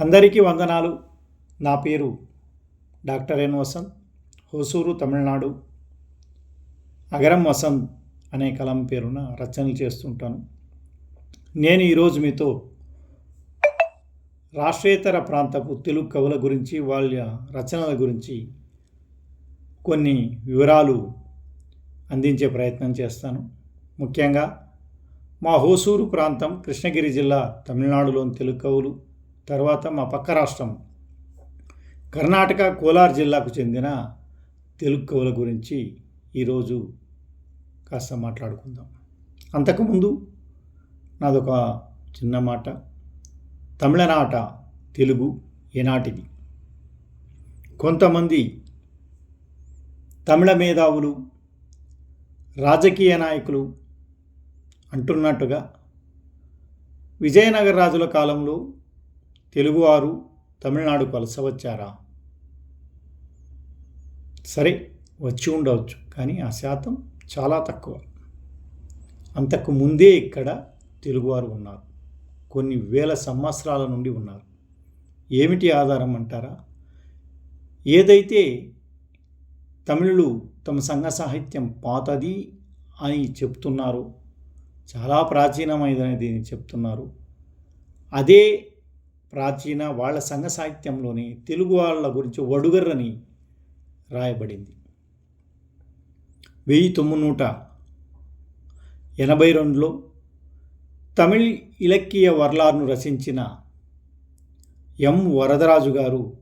అందరికీ వందనాలు. నా పేరు డాక్టర్ ఎన్ వసంత్ హోసూరు తమిళనాడు. అగరం వసంత్ అనే కలం పేరున రచనలు చేస్తుంటాను. నేను ఈరోజు మీతో రాష్ట్రేతర ప్రాంతపు తెలుగు కవుల గురించి వాళ్ళ రచనల గురించి కొన్ని వివరాలు అందించే ప్రయత్నం చేస్తాను. ముఖ్యంగా మా హోసూరు ప్రాంతం కృష్ణగిరి జిల్లా తమిళనాడులోని తెలుగు కవులు తర్వాత మా పక్క రాష్ట్రం కర్ణాటక కోలార్ జిల్లాకు చెందిన తెలుగు కవుల గురించి ఈరోజు కాస్త మాట్లాడుకుందాం. అంతకుముందు నాదొక చిన్న మాట. తమిళనాట తెలుగు ఏనాటిది. కొంతమంది తమిళ మేధావులు రాజకీయ నాయకులు అంటున్నట్టుగా విజయనగర రాజుల కాలంలో తెలుగువారు తమిళనాడుకు వలస వచ్చారా? సరే వచ్చి ఉండవచ్చు కానీ ఆ శాతం చాలా తక్కువ. అంతకు ముందే ఇక్కడ తెలుగువారు ఉన్నారు. కొన్ని వేల సంవత్సరాల నుండి ఉన్నారు. ఏమిటి ఆధారం అంటారా? ఏదైతే తమిళులు తమ సంఘ సాహిత్యం పాతది అని చెప్తున్నారు చాలా ప్రాచీనమైనది అని చెప్తున్నారు అదే ప్రాచీన వాళ్ళ సంఘ సాహిత్యంలోని తెలుగు వాళ్ళ గురించి వడుగర్రని రాయబడింది. వెయ్యి తొమ్మిది నూట ఎనభై రెండులో తమిళ్ ఇలక్కియ వర్లార్ను రచించిన ఎం వరదరాజు గారు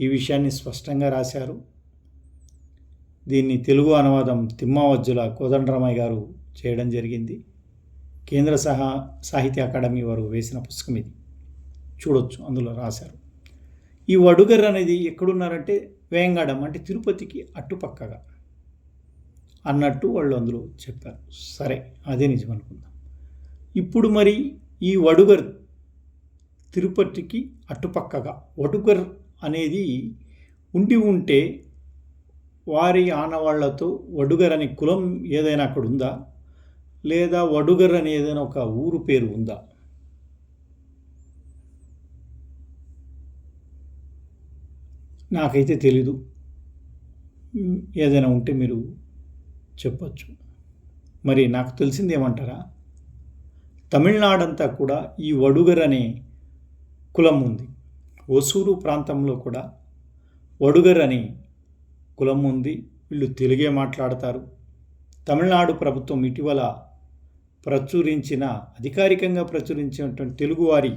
ఈ విషయాన్ని స్పష్టంగా రాశారు. దీన్ని తెలుగు అనువాదం తిమ్మవజ్జుల కోదండరామయ్య గారు చేయడం జరిగింది. కేంద్ర సహా సాహిత్య అకాడమీ వారు వేసిన పుస్తకం ఇది. చూడొచ్చు అందులో రాశారు. ఈ వడుగర్ అనేది ఎక్కడున్నారంటే వేంగాడం అంటే తిరుపతికి అట్టుపక్కగా అన్నట్టు వాళ్ళు అందులో చెప్పారు. సరే అదే నిజం అనుకుందాం ఇప్పుడు మరి ఈ వడుగర్ తిరుపతికి అటుపక్కగా వడుగర్ అనేది ఉండి ఉంటే వారి ఆనవాళ్ళతో వడుగర్ అనే కులం ఏదైనా అక్కడ ఉందా? లేదా వడుగర్ అనే ఏదైనా ఒక ఊరు పేరు ఉందా? నాకైతే తెలీదు. ఏదైనా ఉంటే మీరు చెప్పచ్చు. మరి నాకు తెలిసింది ఏమంటారా? తమిళనాడంతా కూడా ఈ వడుగర్ అనే కులం ఉంది. ఒసూరు ప్రాంతంలో కూడా వడుగర్ అనే కులం ఉంది. వీళ్ళు తెలుగే మాట్లాడతారు. తమిళనాడు ప్రభుత్వం ఇటీవల ప్రచురించిన అధికారికంగా ప్రచురించినటువంటి తెలుగువారి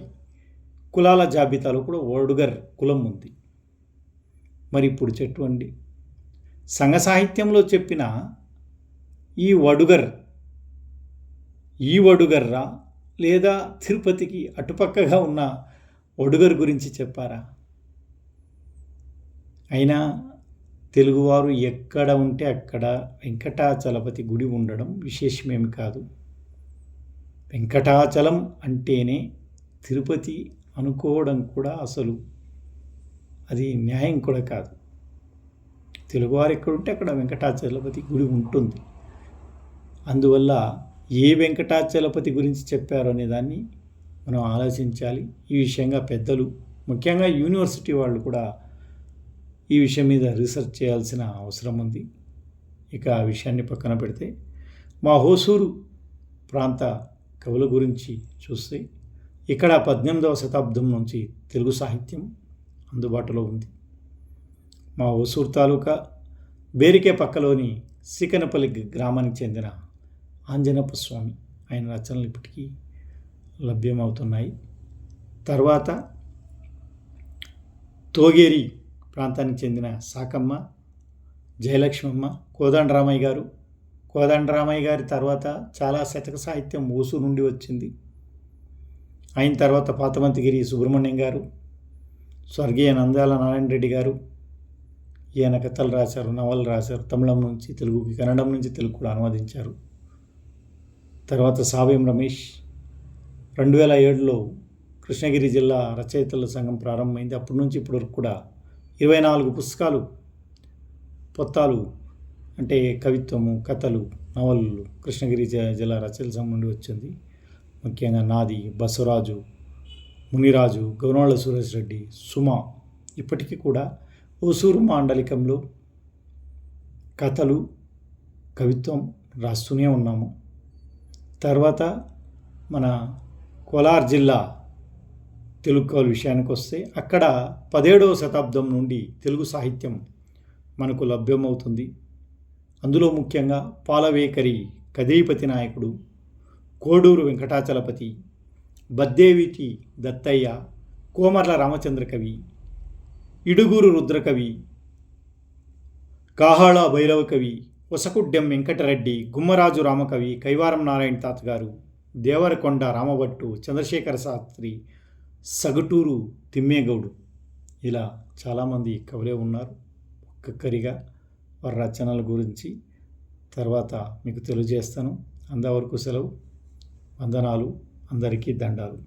కులాల జాబితాలో కూడా వడుగర్ కులం ఉంది. మరి ఇప్పుడు చెటువంటి సంఘ సాహిత్యంలో చెప్పిన ఈ వడుగర్ ఈ వడుగర్రా లేదా తిరుపతికి అటుపక్కగా ఉన్న వడుగర్ గురించి చెప్పారా? అయినా తెలుగువారు ఎక్కడ ఉంటే అక్కడ వెంకటాచలపతి గుడి ఉండడం విశేషమేమి కాదు. వెంకటాచలం అంటేనే తిరుపతి అనుకోవడం కూడా అసలు. అది న్యాయం కూడా కాదు. తెలుగువారు ఎక్కడుంటే అక్కడ వెంకటాచలపతి గుడి ఉంటుంది. అందువల్ల ఏ వెంకటాచలపతి గురించి చెప్పారు అనే దాన్ని మనం ఆలోచించాలి. ఈ విషయంగా పెద్దలు ముఖ్యంగా యూనివర్సిటీ వాళ్ళు కూడా ఈ విషయం మీద రీసెర్చ్ చేయాల్సిన అవసరం ఉంది. ఇక ఆ విషయాన్ని పక్కన పెడితే మా హోసూరు ప్రాంత కవుల గురించి చూస్తే ఇక్కడ పద్దెనిమిదవ శతాబ్దం నుంచి తెలుగు సాహిత్యం అందుబాటులో ఉంది. మా హోసూరు తాలూకా బేరికే పక్కలోని సికనపల్లి గ్రామానికి చెందిన ఆంజనప్ప స్వామి ఆయన రచనలు ఇప్పటికీ లభ్యమవుతున్నాయి. తర్వాత తోగేరి ప్రాంతానికి చెందిన సాకమ్మ జయలక్ష్మమ్మ కోదండరామయ్య గారు. కోదండరామయ్య గారి తర్వాత చాలా శతక సాహిత్యం ఊసు నుండి వచ్చింది. అయిన తర్వాత పాతమంతిగిరి సుబ్రహ్మణ్యం గారు. స్వర్గీయ నందాల నారాయణ రెడ్డి గారు ఈయన కథలు రాశారు నవలు రాశారు తమిళం నుంచి తెలుగుకి కన్నడం నుంచి తెలుగు కూడా అనువదించారు. తర్వాత సావ్యం రమేష్ రెండు వేల ఏడులో కృష్ణగిరి జిల్లా రచయితల సంఘం ప్రారంభమైంది. అప్పటి నుంచి ఇప్పటి వరకు కూడా ఇరవై నాలుగు పుస్తకాలు పొత్తాలు అంటే కవిత్వము కథలు నవలలు కృష్ణగిరి జిల్లా రచయితల సంఘం నుండి వచ్చింది. ముఖ్యంగా నాది బసవరాజు మునిరాజు గౌనాళ్ళ సురేష్ రెడ్డి సుమ ఇప్పటికీ కూడా ఓసూరు మాండలికంలో కథలు కవిత్వం రాస్తూనే ఉన్నాము. తర్వాత మన కోలార్ జిల్లా తెలుగు కవుల విషయానికి వస్తే అక్కడ పదిహేడవ శతాబ్దం నుండి తెలుగు సాహిత్యం మనకు లభ్యమవుతుంది. అందులో ముఖ్యంగా పాలవేకరి కదేపతి నాయకుడు కోడూరు వెంకటాచలపతి బద్దేవిటి దత్తయ్య కోమర్ల రామచంద్ర కవి ఇడుగూరు రుద్రకవి కాహాళ భైరవ కవి వసకుడ్డెం వెంకటరెడ్డి గుమ్మరాజు రామకవి కైవారం నారాయణ తాతగారు దేవరకొండ రామభట్టు చంద్రశేఖర శాస్త్రి సగటూరు తిమ్మేగౌడు. ఇలా చాలామంది కవులే ఉన్నారు. ఒక్కొక్కరిగా వారి రచనల గురించి తర్వాత మీకు తెలియజేస్తాను. అంతవరకు సెలవు. వందనాలు. అందరికీ దండాలు.